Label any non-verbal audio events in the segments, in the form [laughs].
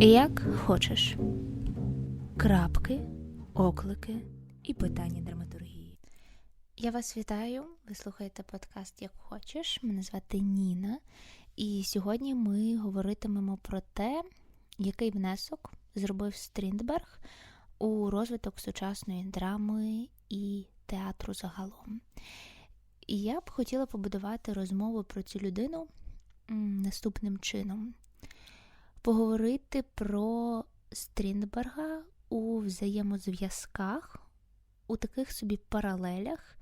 Як хочеш. Крапки, оклики і питання драматургії. Я вас вітаю. Ви слухаєте подкаст Як хочеш. Мене звати Ніна. І сьогодні ми говоритимемо про те, який внесок зробив Стріндберг у розвиток сучасної драми і театру загалом. І я б хотіла побудувати розмову про цю людину наступним чином: поговорити про Стріндберга у взаємозв'язках, у таких собі паралелях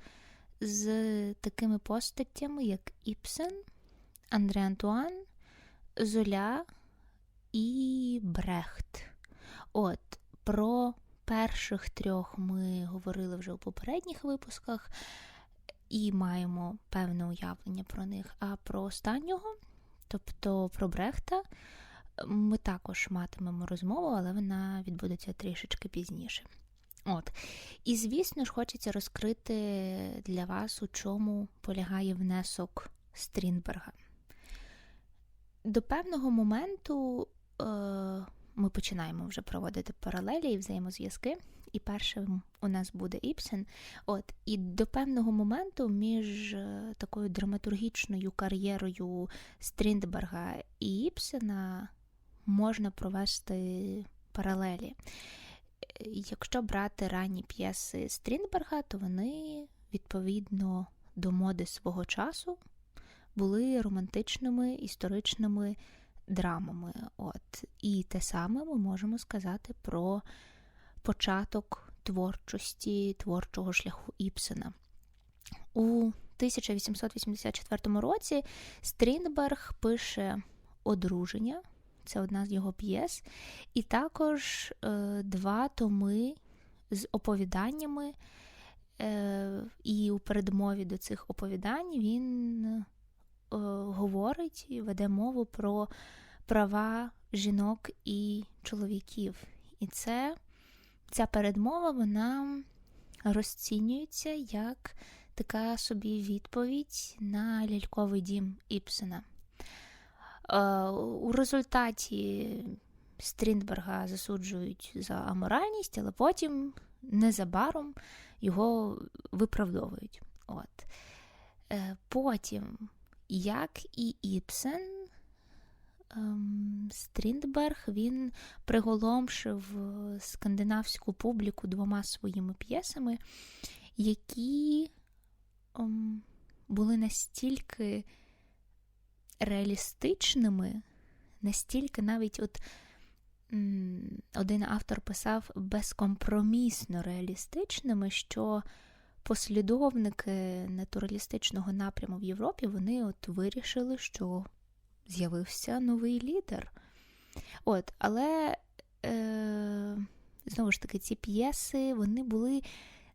з такими постаттями, як Іпсен, Андре Антуан, Золя і Брехт. От про перших трьох ми говорили вже у попередніх випусках і маємо певне уявлення про них. А про останнього, тобто про Брехта, ми також матимемо розмову, але вона відбудеться трішечки пізніше. От. І, звісно ж, хочеться розкрити для вас, у чому полягає внесок Стрінберга. До певного моменту е, ми починаємо вже проводити паралелі і взаємозв'язки. І першим у нас буде Іпсен. От, і до певного моменту між е, такою драматургічною кар'єрою Стріндберга і Іпсена можна провести паралелі. Якщо брати ранні п'єси Стріндберга, то вони відповідно до моди свого часу були романтичними історичними драмами. От. І те саме ми можемо сказати про початок творчості, творчого шляху Іпсена. У 1884 році Стрінберг пише Одруження, це одна з його п'єс, і також е, два томи з оповіданнями. Е, і у передмові до цих оповідань він е, говорить і веде мову про права жінок і чоловіків. І це, ця передмова вона розцінюється як така собі відповідь на ляльковий дім Іпсена. Е, У результаті Стріндберга засуджують за аморальність, але потім незабаром його виправдовують. От. Е, Потім, як і Іпсен, ем, Стріндберг він приголомшив скандинавську публіку двома своїми п'єсами, які ем, були настільки реалістичними, настільки навіть от один автор писав безкомпромісно реалістичними, що послідовники натуралістичного напряму в Європі вони от вирішили, що з'явився новий лідер. От, але е, знову ж таки, ці п'єси вони були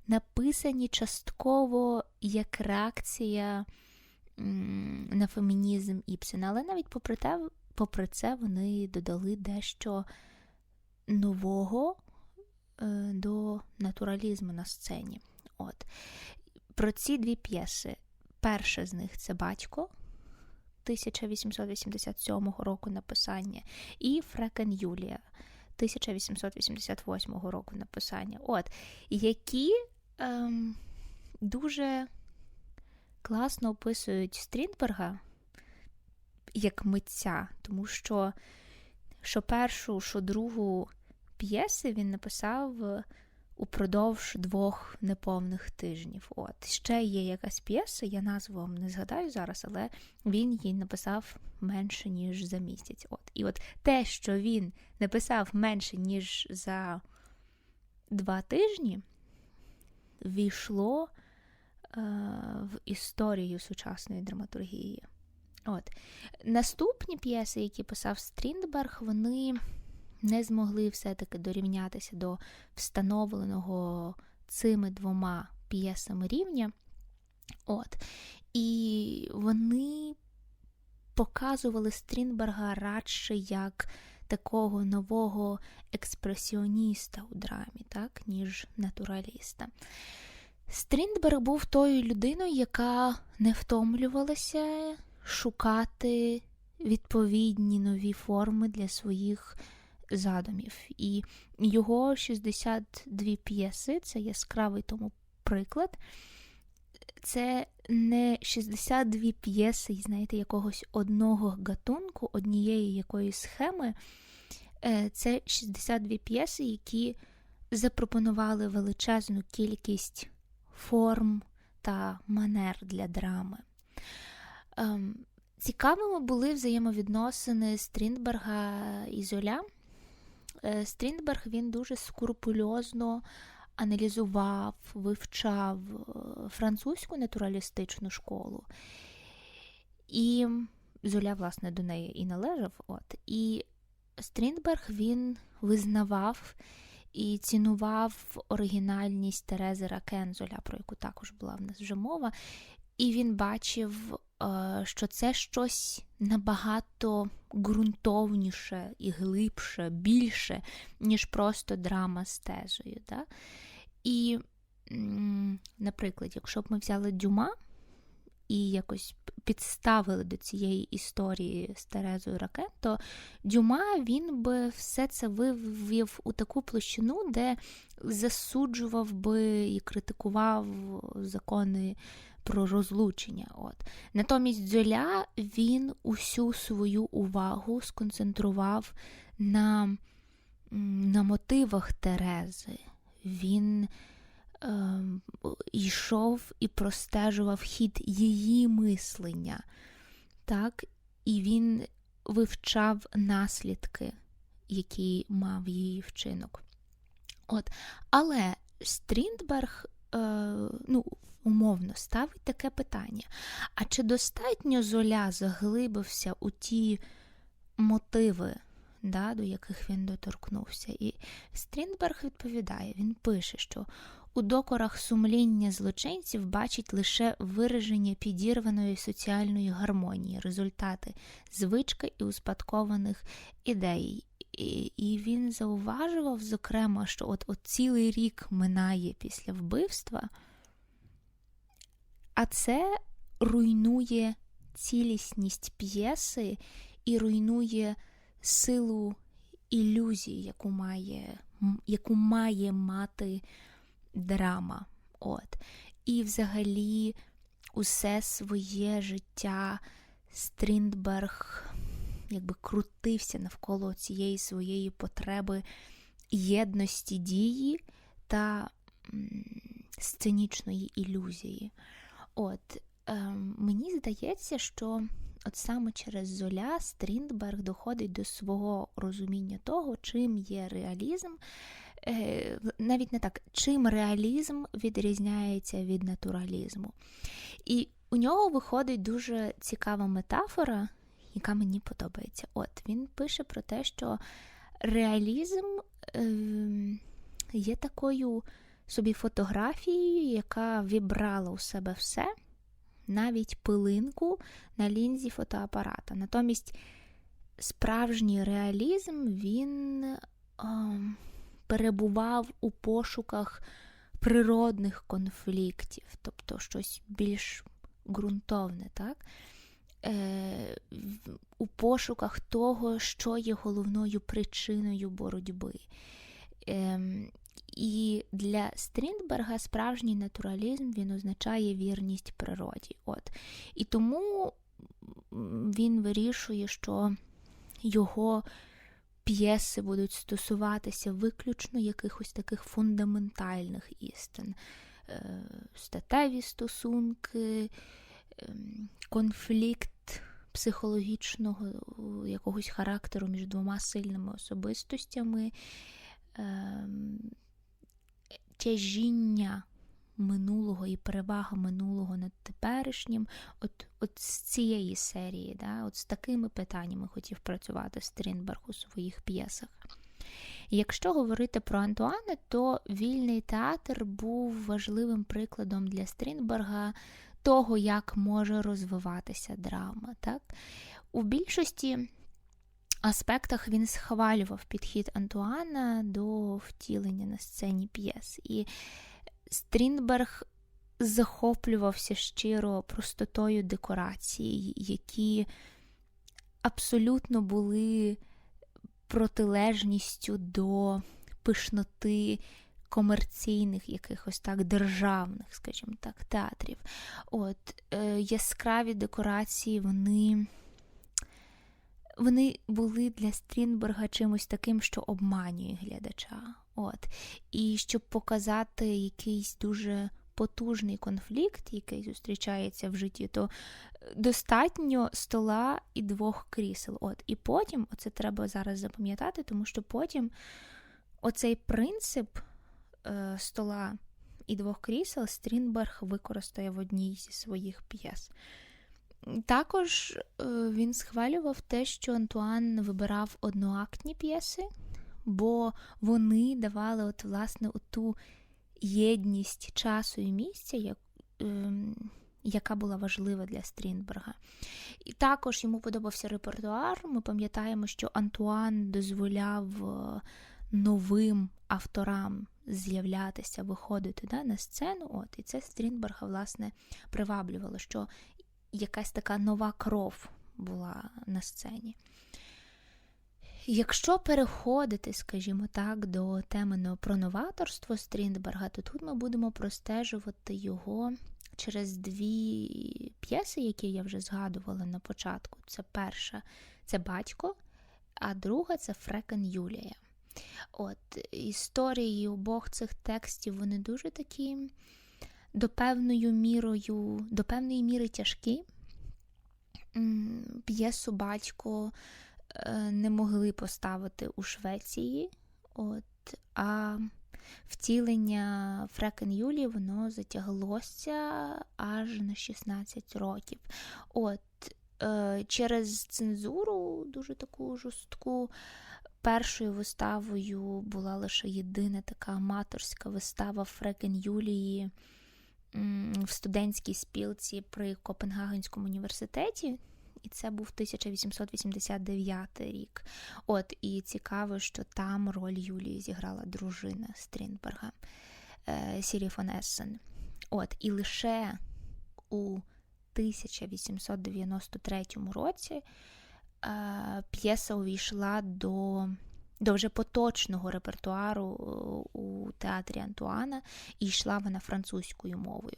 написані частково як реакція на фемінізм Іпсена. Але навіть попри, те, попри це вони додали дещо нового е, до натуралізму на сцені. От. Про ці дві п'єси. Перша з них це батько 1887 року написання, і Фрекен Юлія 1888 року написання. От, які ем, дуже класно описують Стрінберга як митця, тому що що першу, що другу п'єси він написав упродовж двох неповних тижнів. От ще є якась п'єса, я назву вам не згадаю зараз, але він її написав менше ніж за місяць. От і от те, що він написав менше ніж за два тижні, війшло в історію сучасної драматургії. От наступні п'єси, які писав Стріндберг, вони не змогли все-таки дорівнятися до встановленого цими двома п'єсами рівня. От. І вони показували Стрінберга радше як такого нового експресіоніста у драмі, так, ніж натураліста. Стріндберг був тою людиною, яка не втомлювалася шукати відповідні нові форми для своїх задумів. І його 62 п'єси це яскравий тому приклад. Це не 62 п'єси, знаєте, якогось одного гатунку, однієї якоїсь схеми. Е, це 62 п'єси, які запропонували величезну кількість форм та манер для драми. Ем, цікавими були взаємовідносини Стріндберга і Золя. Е, Стріндберг він дуже скрупульозно аналізував, вивчав е, французьку натуралістичну школу. І Золя, власне, до неї і належав. От. І Стріндберг він визнавав і цінував оригінальність Терези Ракензоля, про яку також була в нас вже мова. І він бачив, е, що це щось набагато ґрунтовніше і глибше, більше, ніж просто драма з тезою. Да? І, наприклад, якщо б ми взяли Дюма і якось підставили до цієї історії з Терезою Ракен, то Дюма він би все це вивів у таку площину, де засуджував би і критикував закони про розлучення. От. Натомість Дзоля він усю свою увагу сконцентрував на, на мотивах Терези. Він йшов і простежував хід її мислення, так, і він вивчав наслідки, які мав її вчинок. От. Але Стріндберг, е, ну, умовно, ставить таке питання: а чи достатньо золя заглибився у ті мотиви? да, до яких він доторкнувся. І Стрінберг відповідає: він пише, що у докорах сумління злочинців бачить лише вираження підірваної соціальної гармонії, результати звички і успадкованих ідей. І, він зауважував, зокрема, що от, от цілий рік минає після вбивства, а це руйнує цілісність п'єси і руйнує силу ілюзії, яку має яку має мати драма. От. І взагалі усе своє життя Стріндберг якби крутився навколо цієї своєї потреби єдності дії та сценічної ілюзії. От, е, Мені здається, що от саме через Золя Стріндберг доходить до свого розуміння того, чим є реалізм. Е, навіть не так, чим реалізм відрізняється від натуралізму. І у нього виходить дуже цікава метафора, яка мені подобається. От він пише про те, що реалізм е, є такою собі фотографією, яка вібрала у себе все навіть пилинку на лінзі фотоапарата. Натомість справжній реалізм він е, перебував у пошуках природних конфліктів, тобто щось більш ґрунтовне, так? Е, у пошуках того, що є головною причиною боротьби. Е, і для Стріндберга справжній натуралізм він означає вірність природі. От. І тому він вирішує, що його п'єси будуть стосуватися виключно якихось таких фундаментальних істин, е, статеві стосунки, ем, конфлікт психологічного якогось характеру між двома сильними особистостями. Ем, тяжіння минулого і перевага минулого над теперішнім, от от з цієї серії, да, от з такими питаннями хотів працювати Стрінберг у своїх п'єсах. Якщо говорити про Антуана, то вільний театр був важливим прикладом для Стрінберга того, як може розвиватися драма. Так? У більшості аспектах він схвалював підхід Антуана до втілення на сцені п'єс. І Стрінберг захоплювався щиро простотою декорації, які абсолютно були протилежністю до пишноти комерційних, якихось так державних, скажімо так, театрів. От е, яскраві декорації, вони. Вони були для Стрінберга чимось таким, що обманює глядача. От. І щоб показати якийсь дуже потужний конфлікт, який зустрічається в житті, то достатньо стола і двох крісел. От. І потім, оце треба зараз запам'ятати, тому що потім оцей принцип е, стола і двох крісел Стрінберг використає в одній зі своїх п'єс. Також е, він схвалював те, що Антуан вибирав одноактні п'єси, бо вони давали от, власне ту єдність часу і місця, як, е, яка була важлива для Стрінберга. І також йому подобався репертуар. Ми пам'ятаємо, що Антуан дозволяв е, новим авторам з'являтися, виходити да, на сцену. От, І це Стрінберга, власне, приваблювало, що якась така нова кров була на сцені. Якщо переходити, скажімо так, до теми про новаторство Стріндберга, то тут ми будемо простежувати його через дві п'єси, які я вже згадувала на початку. Це перша це батько, а друга це Фрекен Юлія. От, Історії обох цих текстів вони дуже такі до певною мірою, до певної міри тяжкі. П'єсу батько не могли поставити у Швеції, от, а втілення Фрекен Юлії воно затяглося аж на 16 років. От, е, Через цензуру, дуже таку жорстку, першою виставою була лише єдина така аматорська вистава Фрекен Юлії в студентській спілці при Копенгагенському університеті. І це був 1889 рік. От, і цікаво, що там роль Юлії зіграла дружина Стрінберга е, Сірі фон Ессен. От, і лише у 1893 році е, п'єса увійшла до до вже поточного репертуару е, у театрі Антуана, і йшла вона французькою мовою.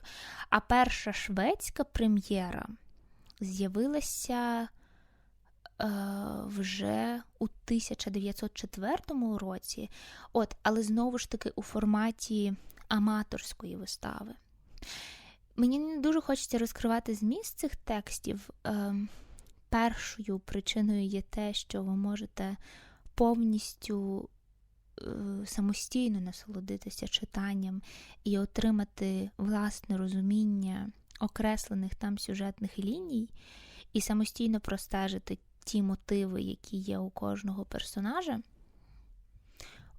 А перша шведська прем'єра з'явилася е, вже у 1904 році, от, але знову ж таки у форматі аматорської вистави. Мені не дуже хочеться розкривати зміст цих текстів. Е, першою причиною є те, що ви можете повністю е, самостійно насолодитися читанням і отримати власне розуміння окреслених там сюжетних ліній, і самостійно простежити ті мотиви, які є у кожного персонажа.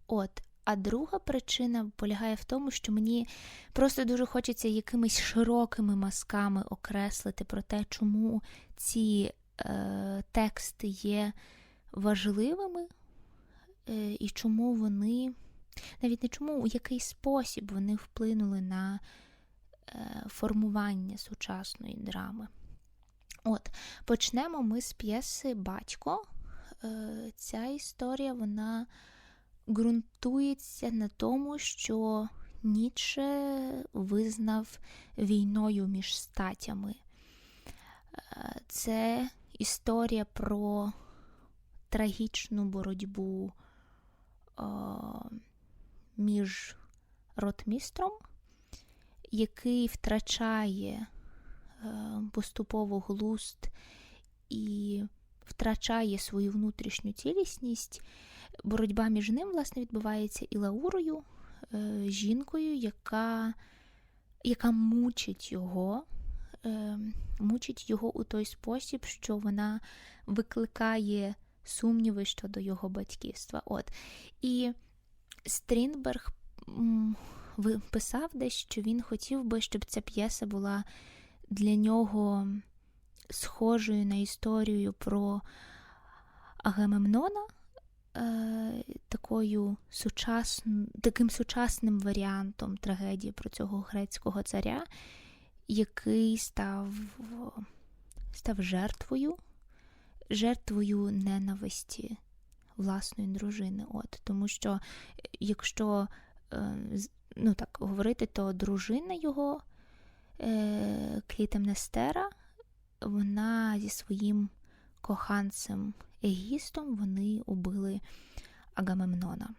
От, а друга причина полягає в тому, що мені просто дуже хочеться якимись широкими мазками окреслити про те, чому ці е, тексти є важливими Е, і чому вони, навіть не чому, у який спосіб вони вплинули на формування сучасної драми. От, Почнемо ми з п'єси Батько. Е, ця історія вона ґрунтується на тому, що Ніче визнав війною між статями. Це історія про трагічну боротьбу між ротмістром, який втрачає е, поступово глуст і втрачає свою внутрішню цілісність. Боротьба між ним, власне, відбувається і Лаурою, е, жінкою, яка яка мучить його, е, мучить його у той спосіб, що вона викликає сумніви щодо його батьківства. От. І Стрінберг писав десь, що він хотів би, щоб ця п'єса була для нього схожою на історію про Агамемнона, е, такою сучасн... таким сучасним варіантом трагедії про цього грецького царя, який став, став жертвою жертвою ненависті власної дружини. От, Тому що якщо е, ну так говорити, то дружина його е, Клітемнестера, вона зі своїм коханцем Егістом вони убили Агамемнона.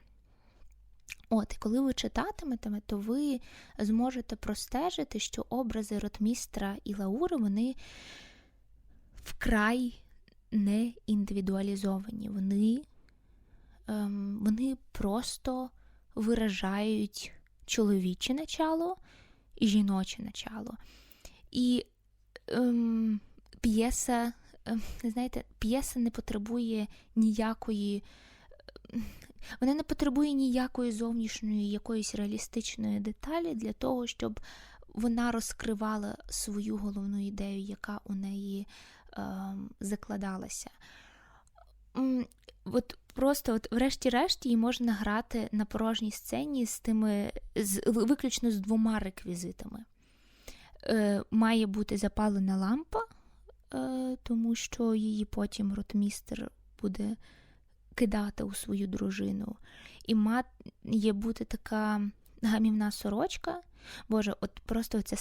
От, і коли ви читатимете, то ви зможете простежити, що образи ротмістра і Лаури вони вкрай не індивідуалізовані. Вони, ем, Вони просто виражають чоловіче начало і жіноче начало. І ем, п'єса, ем, знаєте, п'єса не потребує ніякої. Вона не потребує ніякої зовнішньої якоїсь реалістичної деталі для того, щоб вона розкривала свою головну ідею, яка у неї е, закладалася. От Просто, от, врешті-решт, її можна грати на порожній сцені з тими, з, виключно з двома реквізитами. Е, Має бути запалена лампа, е, тому що її потім ротмістер буде кидати у свою дружину. І має бути така гамівна сорочка. Боже, от просто ця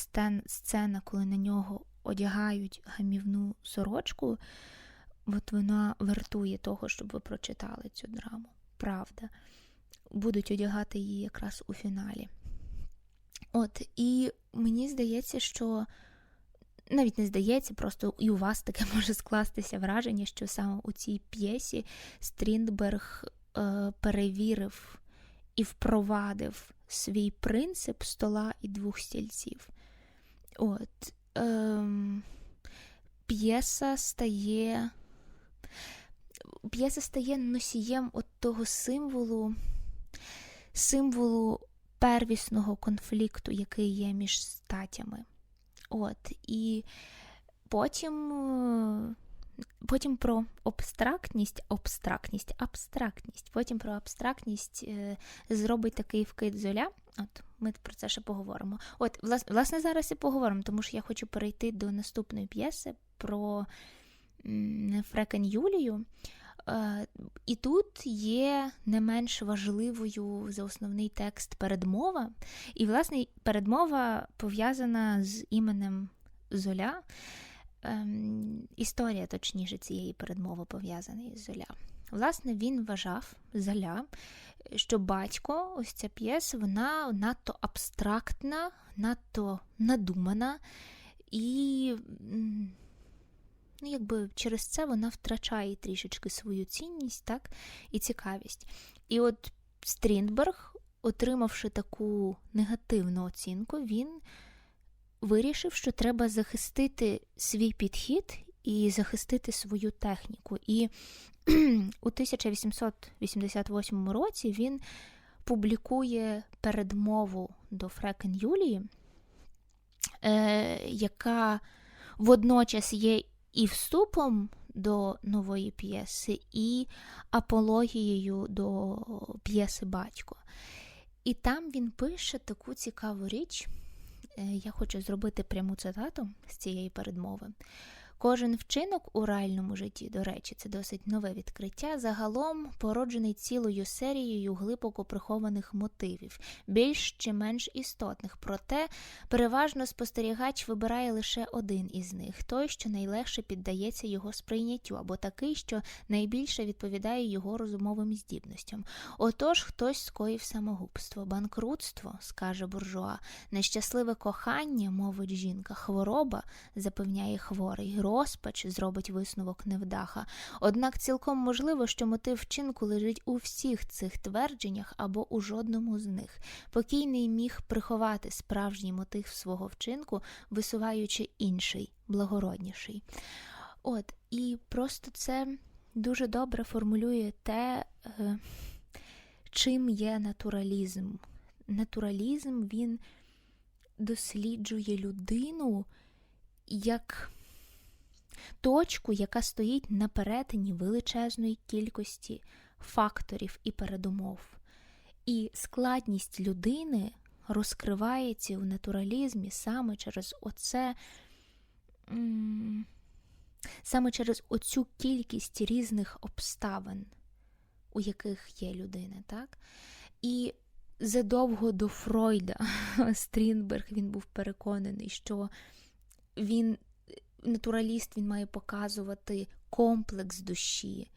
сцена, коли на нього одягають гамівну сорочку, от вона вартує того, щоб ви прочитали цю драму. Правда. Будуть одягати її якраз у фіналі. От, і мені здається, що навіть не здається, просто і у вас таке [laughs] може скластися враження, що саме у цій п'єсі Стріндберг е, перевірив і впровадив свій принцип стола і двох стільців. От, е, П'єса стає. П'єса стає носієм от того символу, символу первісного конфлікту, який є між статями. От, І потім е, потім про абстрактність, абстрактність, абстрактність, потім про абстрактність е, зробить такий вкид золя. От, Ми про це ще поговоримо. От, власне, зараз і поговоримо, тому що я хочу перейти до наступної п'єси про Фрекен Юлію. Е, і тут є не менш важливою за основний текст передмова. І, власне, передмова пов'язана з іменем Золя. Ем, Історія, точніше, цієї передмови пов'язана із Золя. Власне, він вважав Золя, що батько, ось ця п'єса, вона надто абстрактна, надто надумана і ну, якби через це вона втрачає трішечки свою цінність так, і цікавість. І от Стріндберг, отримавши таку негативну оцінку, він вирішив, що треба захистити свій підхід і захистити свою техніку. І у 1888 році він публікує передмову до Фрекен Юлії, е, яка водночас є і вступом до нової п'єси, і апологією до п'єси Батько. І там він пише таку цікаву річ. Е, я хочу зробити пряму цитату з цієї передмови. Кожен вчинок у реальному житті, до речі, це досить нове відкриття, загалом породжений цілою серією глибоко прихованих мотивів, більш чи менш істотних. Проте переважно спостерігач вибирає лише один із них той, що найлегше піддається його сприйняттю, або такий, що найбільше відповідає його розумовим здібностям. Отож, хтось скоїв самогубство, банкрутство, скаже буржуа, нещасливе кохання, мовить жінка, хвороба запевняє хворий розпач зробить висновок невдаха. Однак цілком можливо, що мотив вчинку лежить у всіх цих твердженнях або у жодному з них. Покійний міг приховати справжній мотив свого вчинку, висуваючи інший, благородніший. От, і просто це дуже добре формулює те, е, чим є натуралізм. Натуралізм він досліджує людину як точку, яка стоїть на перетині величезної кількості факторів і передумов. І складність людини розкривається в натуралізмі саме через оце. Саме через оцю кількість різних обставин, у яких є людина, так? І задовго до Фройда [laughs] Стрінберг він був переконаний, що він натураліст, він має показувати комплекс душі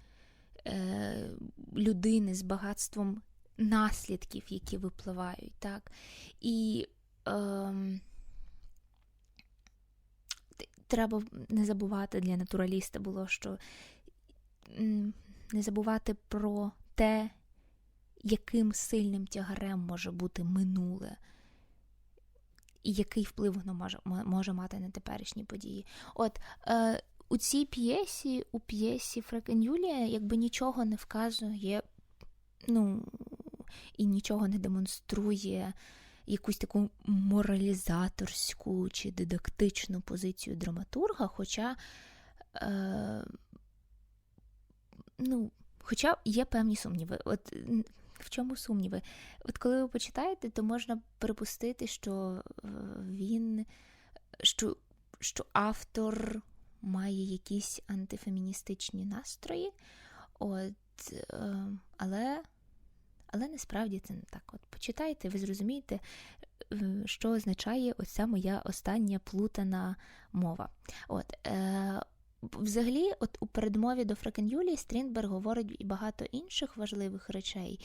е, людини з багатством наслідків, які випливають. так? І е, треба не забувати для натураліста було, що не забувати про те, яким сильним тягарем може бути минуле, і який вплив воно може може мати на теперішні події. От е, у цій п'єсі, у п'єсі Фрекен Юлія, якби нічого не вказує, ну, і нічого не демонструє якусь таку моралізаторську чи дидактичну позицію драматурга, хоча. Е, ну, Хоча є певні сумніви. От в чому сумніви? От коли ви почитаєте, то можна припустити, що е, він, що, що автор має якісь антифеміністичні настрої, от, е, але але насправді це не так. От Почитайте, ви зрозумієте, е, що означає оця моя остання плутана мова. От, е, Взагалі, от у передмові до Фрекен Юлії Стрінберг говорить і багато інших важливих речей.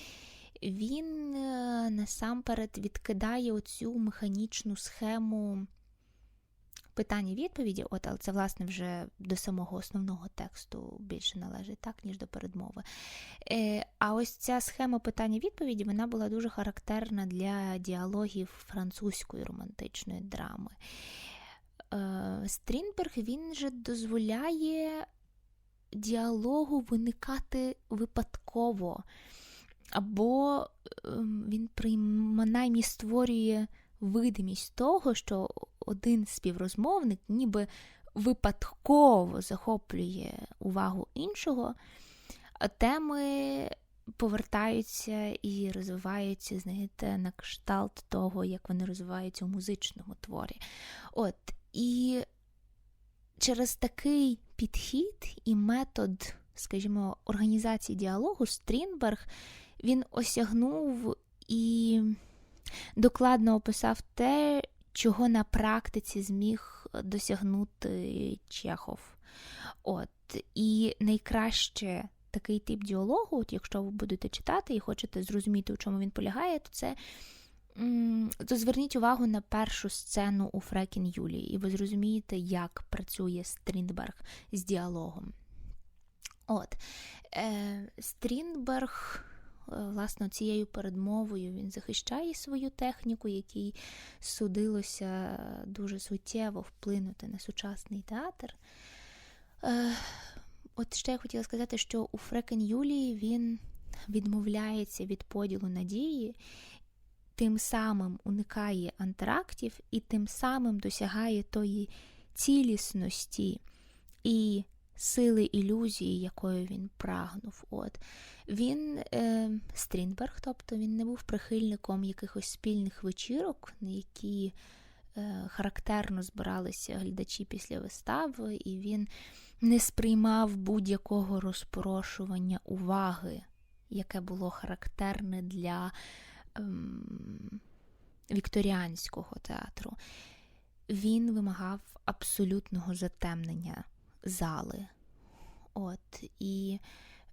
Він е, насамперед відкидає оцю механічну схему питання-відповіді, от, але це, власне, вже до самого основного тексту більше належить, так, ніж до передмови. Е, А ось ця схема питання-відповіді вона була дуже характерна для діалогів французької романтичної драми. Е, Стрінберг він же дозволяє діалогу виникати випадково, або ем, він принаймні створює видимість того, що один співрозмовник ніби випадково захоплює увагу іншого, а теми повертаються і розвиваються, знаєте, на кшталт того, як вони розвиваються у музичному творі. От, І через такий підхід і метод, скажімо, організації діалогу Стрінберг він осягнув і докладно описав те, чого на практиці зміг досягнути Чехов. От, І найкраще такий тип діалогу, от якщо ви будете читати і хочете зрозуміти, у чому він полягає, то це. То зверніть увагу на першу сцену у Фрекін Юлії, і ви зрозумієте, як працює Стріндберг з діалогом. От, е, Стріндберг Е, власне, цією передмовою він захищає свою техніку, якій судилося дуже суттєво вплинути на сучасний театр. Е, от ще я хотіла сказати, що у Фрекен Юлії він відмовляється від поділу надії, тим самим уникає антрактів і тим самим досягає тої цілісності і сили ілюзії, якою він прагнув. От. Він е, Стрінберг, тобто він не був прихильником якихось спільних вечірок, на які е, характерно збиралися глядачі після вистави, і він не сприймав будь-якого розпорошування уваги, яке було характерне для е, вікторіанського театру. Він вимагав абсолютного затемнення зали. От, І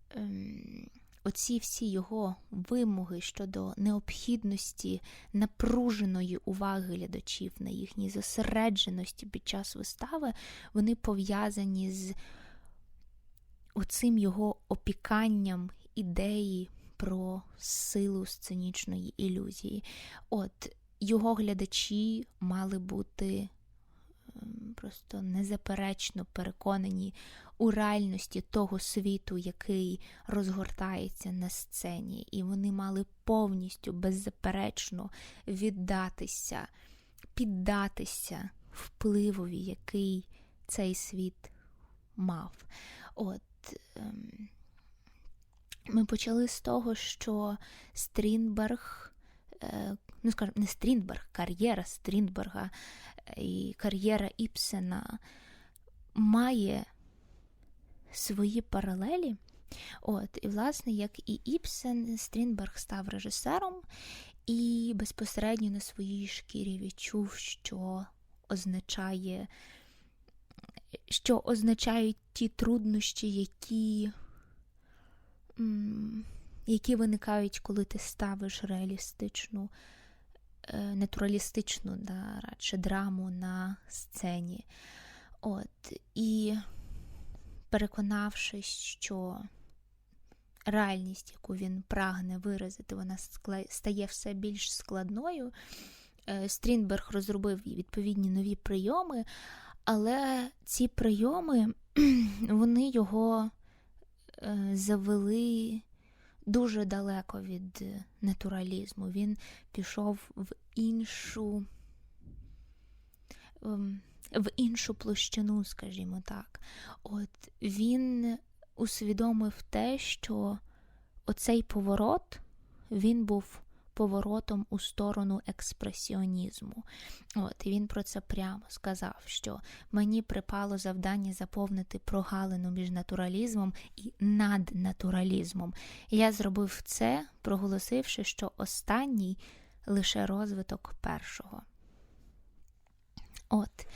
ем, оці всі його вимоги щодо необхідності напруженої уваги глядачів на їхній зосередженості під час вистави, вони пов'язані з оцим його опіканням ідеї про силу сценічної ілюзії. От його глядачі мали бути просто незаперечно переконані у реальності того світу, який розгортається на сцені, і вони мали повністю беззаперечно віддатися, піддатися впливові, який цей світ мав. От ем, ми почали з того, що Стрінберг, е, ну скажімо, не Стрінберг, кар'єра Стрінберга і кар'єра Іпсена має свої паралелі. От, і, власне, як і Іпсен, Стрінберг став режисером і безпосередньо на своїй шкірі відчув, що означає, що означають ті труднощі, які, які виникають, коли ти ставиш реалістичну, е, натуралістичну, да, радше драму на сцені. От, і переконавшись, що реальність, яку він прагне виразити, вона стає все більш складною. Е, Стрінберг розробив відповідні нові прийоми, але ці прийоми [clears throat] вони його завели дуже далеко від натуралізму. Він пішов в іншу. ем, В іншу площину, скажімо так. От він усвідомив те, що оцей поворот він був поворотом у сторону експресіонізму. От, і він про це прямо сказав, що мені припало завдання заповнити прогалину між натуралізмом і наднатуралізмом. Я зробив це, проголосивши, що останній лише розвиток першого. От.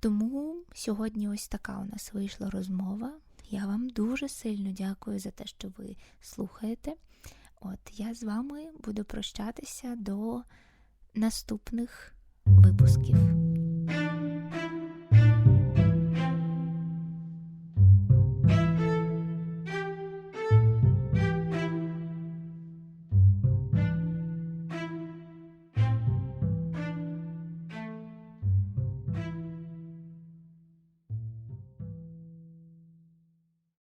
Тому сьогодні ось така у нас вийшла розмова. Я вам дуже сильно дякую за те, що ви слухаєте. От я з вами буду прощатися до наступних випусків.